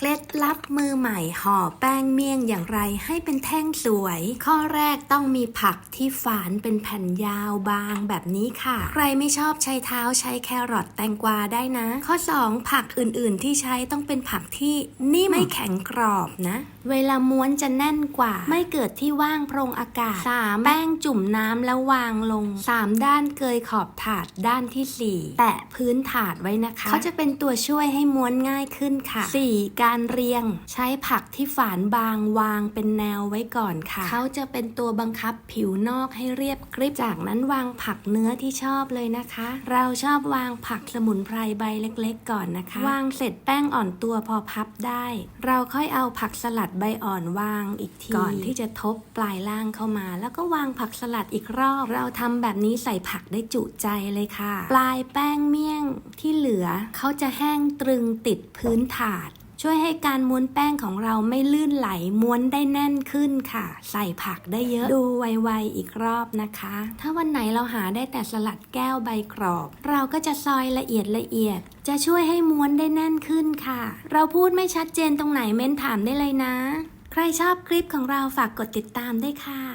เคล็ดลับมือใหม่ห่อแป้งเมี่ยงอย่างไรให้เป็นแท่งสวย ข้อแรกต้องมีผักที่ฝานเป็นแผ่นยาวบางแบบนี้ค่ะ ใครไม่ชอบใช้เท้าใช้แครอทแตงกวาได้นะ ข้อ 2 ผักอื่นๆ ที่ใช้ต้องเป็นผักที่นิ่มไม่แข็งกรอบนะ เวลาม้วนจะแน่นกว่า ไม่เกิดที่ว่างโพรงอากาศ 3. แป้งจุ่มน้ำแล้ววางลง 3 ด้านเกยขอบถาดด้านทีสี่4 แตะพื้นถาดไว้นะคะเขาจะเป็นตัวช่วยให้ม้วนง่ายขึ้นค่ะ 4. กการเรียง ใช้ผักที่ฝานบางวางเป็นแนวไว้ก่อนค่ะ เขาจะเป็นตัวบังคับผิวนอกให้เรียบกริบ จากนั้นวางผักเนื้อที่ชอบเลยนะคะ เราชอบวางผักสมุนไพรใบเล็กๆ ก่อนนะคะ วางเสร็จแป้งอ่อนตัวพอพับได้ เราค่อยเอาผักสลัดใบอ่อนวางอีกที ก่อนที่จะทบปลายล่างเข้ามา แล้วก็วางผักสลัดอีกรอบ เราทำแบบนี้ใส่ผักได้จุใจเลยค่ะ ปลายแป้งเมี่ยงที่เหลือเขาจะแห้งตรึงติดพื้นถาด ช่วยให้การม้วนแป้งของเราไม่ลื่นไหลม้วนได้แน่นขึ้นค่ะ ใส่ผักได้เยอะดูไวๆอีกรอบนะคะ ถ้าวันไหนเราหาได้แต่สลัดแก้วใบกรอบ เราก็จะซอยละเอียดละเอียด จะช่วยให้ม้วนได้แน่นขึ้นค่ะ เราพูดไม่ชัดเจนตรงไหนเม้นถามได้เลยนะ ใครชอบคลิปของเราฝากกดติดตามได้วยค่ะ